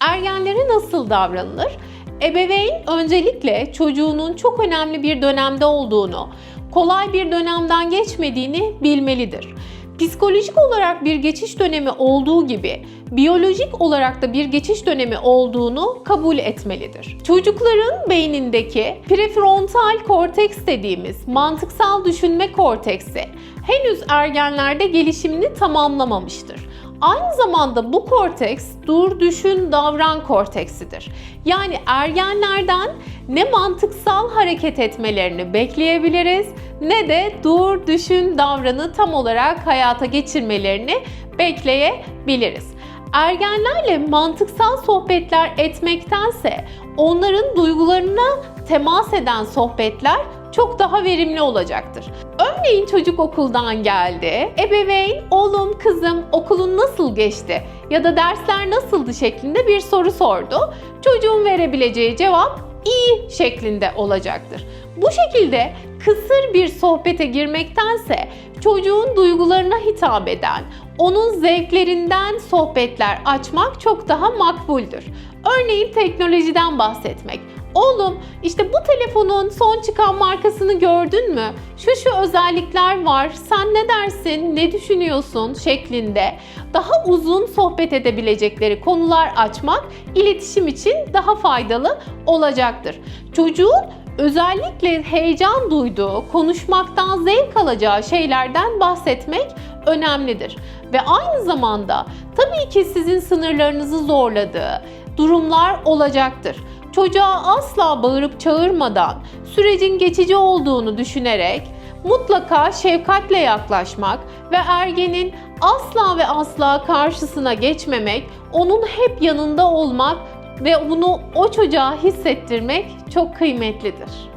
Ergenlere nasıl davranılır? Ebeveyn öncelikle çocuğunun çok önemli bir dönemde olduğunu, kolay bir dönemden geçmediğini bilmelidir. Psikolojik olarak bir geçiş dönemi olduğu gibi biyolojik olarak da bir geçiş dönemi olduğunu kabul etmelidir. Çocukların beynindeki prefrontal korteks dediğimiz mantıksal düşünme korteksi henüz ergenlerde gelişimini tamamlamamıştır. Aynı zamanda bu korteks dur, düşün, davran korteksidir. Yani ergenlerden ne mantıksal hareket etmelerini bekleyebiliriz ne de dur, düşün, davranı tam olarak hayata geçirmelerini bekleyebiliriz. Ergenlerle mantıksal sohbetler etmektense onların duygularına temas eden sohbetler çok daha verimli olacaktır. Örneğin çocuk okuldan geldi. Ebeveyn, oğlum, kızım okulun nasıl geçti ya da dersler nasıldı şeklinde bir soru sordu. Çocuğun verebileceği cevap iyi şeklinde olacaktır. Bu şekilde kısır bir sohbete girmektense çocuğun duygularına hitap eden, onun zevklerinden sohbetler açmak çok daha makbuldür. Örneğin teknolojiden bahsetmek. Oğlum işte bu telefonun son çıkan markasını gördün mü? Şu şu özellikler var. Sen ne dersin? Ne düşünüyorsun? şeklinde daha uzun sohbet edebilecekleri konular açmak iletişim için daha faydalı olacaktır. Çocuğun özellikle heyecan duyduğu, konuşmaktan zevk alacağı şeylerden bahsetmek önemlidir. Ve aynı zamanda tabii ki sizin sınırlarınızı zorladığı durumlar olacaktır. Çocuğa asla bağırıp çağırmadan sürecin geçici olduğunu düşünerek mutlaka şefkatle yaklaşmak ve ergenin asla ve asla karşısına geçmemek, onun hep yanında olmak ve bunu o çocuğa hissettirmek çok kıymetlidir.